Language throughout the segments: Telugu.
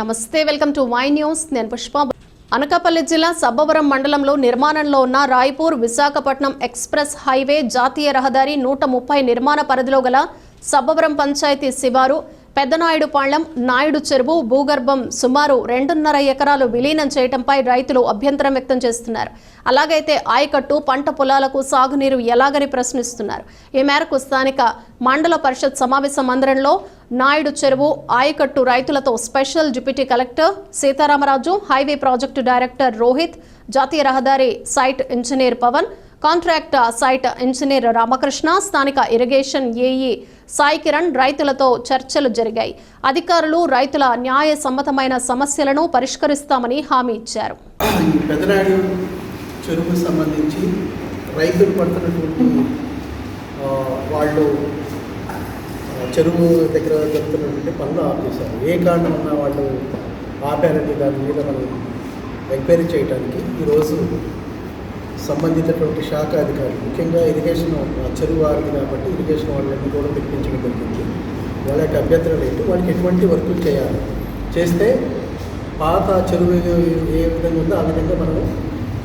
నమస్తే వెల్కమ్ టు వై న్యూస్. నేను పుష్ప. అనకాపల్లి జిల్లా సబ్బవరం మండలంలో నిర్మాణంలో ఉన్న రాయ్పూర్ విశాఖపట్నం ఎక్స్ప్రెస్ హైవే జాతీయ రహదారి నూట ముప్పై నిర్మాణ పరిధిలో గల సబ్బవరం పంచాయతీ శివారు పెద్దనాయుడుపాళ్ళం నాయుడు చెరువు భూగర్భం సుమారు రెండున్నర ఎకరాలు విలీనం చేయడంపై రైతులు అభ్యంతరం వ్యక్తం చేస్తున్నారు. అలాగైతే ఆయకట్టు పంట పొలాలకు సాగునీరు ఎలాగని ప్రశ్నిస్తున్నారు. ఈ మేరకు స్థానిక మండల పరిషత్ సమావేశ మందిరంలో నాయుడు చెరువు ఆయకట్టు రైతులతో special deputy collector Sitaramaraju highway project director Rohit జాతీయ రహదారి site engineer Pawan contract site engineer Ramakrishna స్థానిక ఇరిగేషన్ ఏఈ సాయి కిరణ్ రైతులతో చర్చలు జరిగాయి. అధికారులు రైతుల న్యాయ సమ్మతమైన సమస్యలను పరిష్కరిస్తామని హామీ ఇచ్చారు. ఈ సంబంధించి రైతులు పడుతున్నటువంటి వాళ్ళు చెరువు దగ్గర జరుగుతున్నటువంటి పనులు ఆపేశారు. ఏ కారణం ఉన్నా వాళ్ళు ఆపారని దాని మీద మనం ఎంక్వైరీ చేయడానికి ఈరోజు సంబంధించినటువంటి శాఖ అధికారులు. ముఖ్యంగా ఇరిగేషన్ చెరువు వారిది కాబట్టి ఇరిగేషన్ వాళ్ళని కూడా పిలిపించడం జరిగింది. వాళ్ళ యొక్క అభ్యంతరాలు ఏంటి వాళ్ళకి ఎటువంటి వర్కులు చేయాలి? చేస్తే పాత చెరువు ఏ విధంగా ఉందో ఆ విధంగా మనం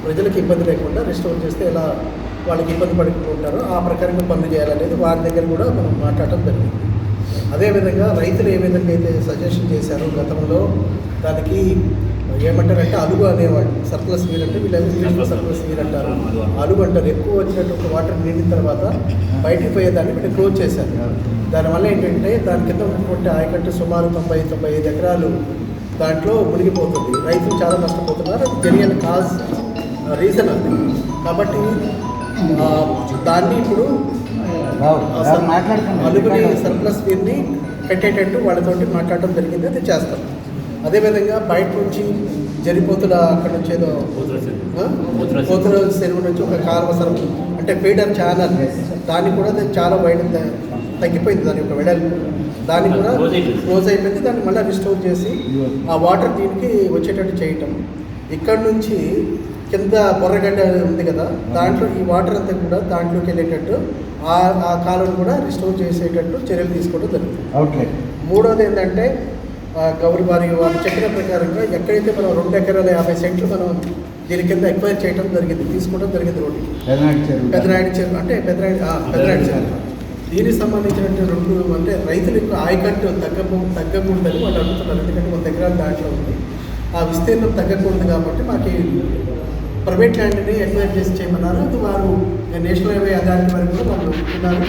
ప్రజలకు ఇబ్బంది లేకుండా రెస్టోర్ చేస్తే ఎలా వాళ్ళకి ఇబ్బంది పడకుండా ఉంటారో ఆ ప్రకారంగా పనులు చేయాలనేది వారి దగ్గర కూడా మనం మాట్లాడటం జరిగింది. అదేవిధంగా రైతులు ఏ విధంగా అయితే సజెషన్ చేశారో గతంలో దానికి ఏమంటారంటే అలుగు అనేవాడు సర్ప్లస్ నీరు అంటే వీళ్ళు సర్ప్లస్ నీరు. అంటారు. అలుగు అంటారు. ఎక్కువ వచ్చినటువంటి వాటర్ నిండిన తర్వాత బయటికి పోయేదాన్ని వీళ్ళు క్లోజ్ చేశారు. దానివల్ల ఏంటంటే దాని కింద ఉన్నటువంటి ఆయకట్టు సుమారు తొంభై తొంభై ఐదు ఎకరాలు దాంట్లో మునిగిపోతుంది. రైతులు చాలా నష్టపోతున్నారు అది జరియల్ కాజ్ రీజన్ అది. కాబట్టి దాన్ని ఇప్పుడు అలుగుని సర్ప్లస్ వీరిని పెట్టేటట్టు వాళ్ళతోటి మాట్లాడటం జరిగింది అది చేస్తాం. అదేవిధంగా బయట నుంచి జరిపోతుల అక్కడ నుంచి ఏదో? పోతుల చెరువు. నుంచి ఒక కాలువ సరుకు అంటే ఫీడర్ ఛానల్ దాన్ని కూడా అది చాలా వైడ్ త- తగ్గిపోయింది దాని యొక్క వెడల్పు. దాన్ని కూడా. క్లోజ్ అయిపోయింది. దాన్ని మళ్ళీ రిస్టోర్ చేసి ఆ వాటర్ దీనికి వచ్చేటట్టు చేయటం. ఇక్కడ నుంచి కింద బొర్రగడ్డ ఉంది కదా దాంట్లో ఈ వాటర్ అంతా కూడా దాంట్లోకి వెళ్ళేటట్టు ఆ ఆ కాలువను కూడా రిస్టోర్ చేసేటట్టు చర్యలు తీసుకోవడం జరుగుతుంది. అవుట్లెట్ మూడోది ఏంటంటే గౌరి వారి వాళ్ళు చెప్పిన ప్రకారంగా ఎక్కడైతే మనం రెండు ఎకరాల యాభై సెంట్లు మనం దీని కింద ఎక్వైర్ చేయడం జరిగింది తీసుకోవడం జరిగింది రోడ్డుకి చెరువు. పెదనాయుడు చెరువు అంటే పెదనాయుడు పెదనాయుడు చెరువు. దీనికి సంబంధించినటువంటి రెండు అంటే రైతులకు ఆయకట్టు తగ్గకు తగ్గకూడదని వాళ్ళు అడుగుతున్నారు. ఎందుకంటే వంద ఎకరాలు దాంట్లో ఉంది. ఆ విస్తీర్ణం తగ్గకూడదు కాబట్టి మాకు ప్రైవేట్ ల్యాండ్ని ఎక్వైర్ చేసి చేయమన్నారు. అది వారు నేషనల్ హైవే అథారిటీ వారికి కూడా వాళ్ళు ఒప్పుకున్నారు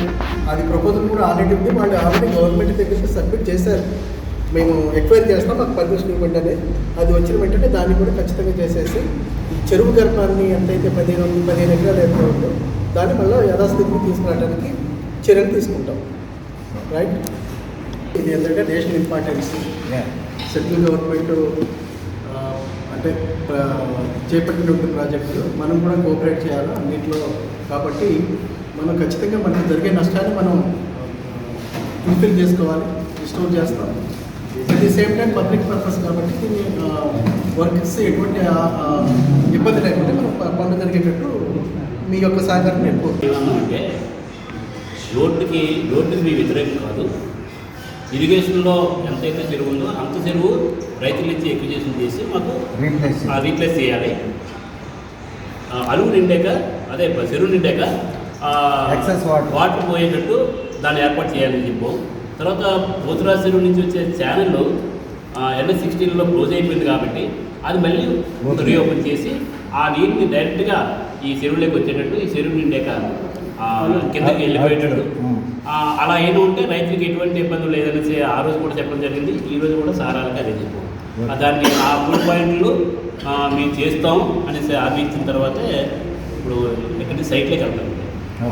అది ప్రపోజల్ కూడా ఆల్రెడీ ఉంది. వాళ్ళు ఆల్రెడీ గవర్నమెంట్ దగ్గరికి సబ్మిట్ చేశారు. మేము ఎక్వైర్ చేస్తాం మాకు పర్మిషన్ ఇవ్వండి అని అది వచ్చిన వెంటనే దాన్ని కూడా ఖచ్చితంగా చేసేసి ఈ చెరువు గర్భాన్ని ఎంతైతే పదిహేను పదిహేను ఎకరాలు ఎంత ఉందో దాన్ని మళ్ళీ యథాస్థితికి తీసుకురావడానికి చర్యలు తీసుకుంటాం. రైట్ ఇది ఏంటంటే నేషనల్ ఇంపార్టెన్స్ సెంట్రల్ గవర్నమెంట్ చేపట్టినటువంటి ప్రాజెక్టు. మనం కూడా కోఆపరేట్ చేయాలి అన్నింటిలో? కాబట్టి మనం ఖచ్చితంగా మనకు జరిగే నష్టాన్ని మనం ఫుల్ఫిల్ చేసుకోవాలి రిస్టోర్ చేస్తాం. At the same time public purpose కాబట్టి దీన్ని వర్క్స్ ఎటువంటి ఇబ్బంది లేకుండా మనం పనులు జరిగేటట్టు మీ యొక్క సహకారం నేను కోరుతున్నాను ఏమన్నామంటే రోడ్డుకి రోడ్డుకి మీ వ్యతిరేకం కాదు. ఇరిగేషన్లో ఎంతైతే చెరువు ఉందో అంత చెరువు రైతుల నుంచి ఎక్విజేషన్ చేసి మాకు రీప్లేస్ చేయాలి. ఆ, అలుగు నిండాక అదే చెరువు నిండాక. వాటర్ పోయేటట్టు దాన్ని ఏర్పాటు చేయాలని చెప్పాం. తర్వాత పోతురాజు చెరువు నుంచి వచ్చే ఛానల్ ఎన్ఎస్ సిక్స్టీన్లో క్లోజ్ అయిపోయింది కాబట్టి అది మళ్ళీ రీఓపెన్ చేసి ఆ నీరుని డైరెక్ట్గా ఈ చెరువులోకి వచ్చేటట్టు ఈ చెరువు నిండాక కిందకి వెళ్ళిపోయేటట్టు. అలా అయినా ఉంటే రైతులకు ఎటువంటి ఇబ్బంది లేదనేసి ఆ రోజు కూడా చెప్పడం జరిగింది. ఈ రోజు కూడా సారాలకు అదే చెప్పాం. దాన్ని ఆ మూడు పాయింట్లు మేము చేస్తాం అనేసి హామీ ఇచ్చిన తర్వాతే ఇప్పుడు ఎక్కడి సైట్లోకి వెళ్తాం